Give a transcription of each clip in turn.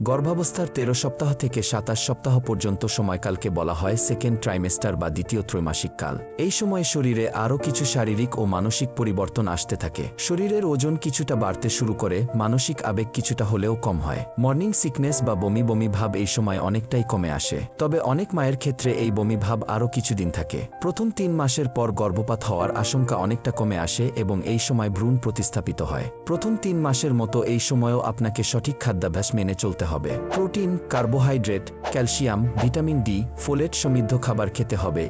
গর্ভাবস্থার তেরো সপ্তাহ থেকে সাতাশ সপ্তাহ পর্যন্ত সময়কালকে বলা হয় সেকেন্ড ট্রাইমেস্টার বা দ্বিতীয় ত্রৈমাসিক কাল। এই সময়ে শরীরে আরও কিছু শারীরিক ও মানসিক পরিবর্তন আসতে থাকে। শরীরের ওজন কিছুটা বাড়তে শুরু করে, মানসিক আবেগ কিছুটা হলেও কম হয়। মর্নিং সিকনেস বা বমি বমি ভাব এই সময় অনেকটাই কমে আসে। তবে অনেক মায়ের ক্ষেত্রে এই বমি ভাব আরও কিছুদিন থাকে। প্রথম তিন মাসের পর গর্ভপাত হওয়ার আশঙ্কা অনেকটা কমে আসে এবং এই সময় ভ্রূণ প্রতিস্থাপিত হয়। প্রথম তিন মাসের মতো এই সময়ও আপনাকে সঠিক খাদ্যাভ্যাস মেনে চলতে হবে। Protein, carbohydrate, calcium, vitamin D, folate সমৃদ্ধ খাবার খেতে হবে।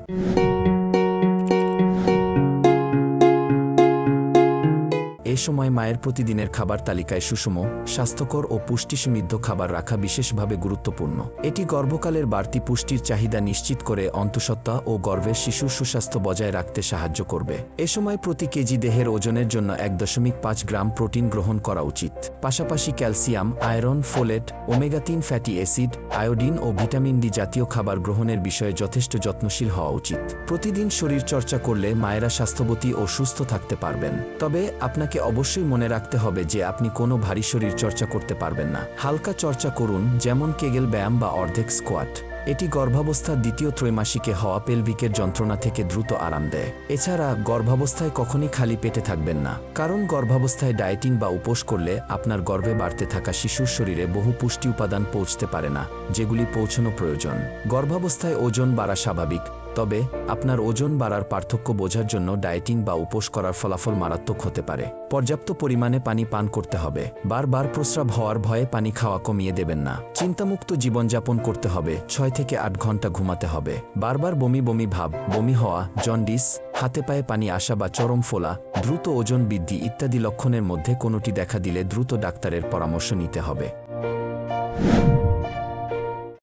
এ সময় মায়ের প্রতিদিনের খাবার তালিকায় সুষম, স্বাস্থ্যকর ও পুষ্টি সমৃদ্ধ খাবার রাখা বিশেষভাবে গুরুত্বপূর্ণ। এটি গর্ভকালের বাড়তি পুষ্টির চাহিদা নিশ্চিত করে অন্তঃসত্ত্বা ও গর্ভের শিশুর সুস্বাস্থ্য বজায় রাখতে সাহায্য করবে। এ সময় প্রতি কেজি দেহের ওজনের জন্য এক দশমিক পাঁচ গ্রাম প্রোটিন গ্রহণ করা উচিত। পাশাপাশি ক্যালসিয়াম, আয়রন, ফোলেট, ওমেগা তিন ফ্যাটি অ্যাসিড, আয়োডিন ও ভিটামিন ডি জাতীয় খাবার গ্রহণের বিষয়ে যথেষ্ট যত্নশীল হওয়া উচিত। প্রতিদিন শরীর চর্চা করলে মায়েরা স্বাস্থ্যবতী ও সুস্থ থাকতে পারবেন। তবে আপনাকে অবশ্যই মনে রাখতে হবে যে আপনি কোনো ভারী শরীর চর্চা করতে পারবেন না। হালকা চর্চা করুন, যেমন কেগেল ব্যায়াম বা অর্ধেক স্কোয়াট। এটি গর্ভাবস্থার দ্বিতীয় ত্রৈমাসিকে হওয়া পেলভিকের যন্ত্রণা থেকে দ্রুত আরাম দেয়। এছাড়া গর্ভাবস্থায় কখনই খালি পেটে থাকবেন না, কারণ গর্ভাবস্থায় ডায়েটিং বা উপোস করলে আপনার গর্ভে বাড়তে থাকা শিশুর শরীরে বহু পুষ্টি উপাদান পৌঁছতে পারে না, যেগুলি পৌঁছানো প্রয়োজন। গর্ভাবস্থায় ওজন বাড়া স্বাভাবিক তবে, আপনার ওজন বাড়ার পার্থক্য বোঝার জন্য ডায়েটিং বা উপোস করার ফলাফল মারাত্মক হতে পারে। পর্যাপ্ত পরিমাণে পানি পান করতে হবে। বারবার প্রস্রাব হওয়ার ভয়ে পানি খাওয়া কমিয়ে দেবেন না। চিন্তামুক্ত জীবনযাপন করতে হবে। ছয় থেকে আট ঘণ্টা ঘুমাতে হবে। বারবার বমি বমি ভাব, বমি হওয়া, জন্ডিস, হাতে পায়ে পানি আসা বা চরম ফোলা, দ্রুত ওজন বৃদ্ধি ইত্যাদি লক্ষণের মধ্যে কোনোটি দেখা দিলে দ্রুত ডাক্তারের পরামর্শ নিতে হবে।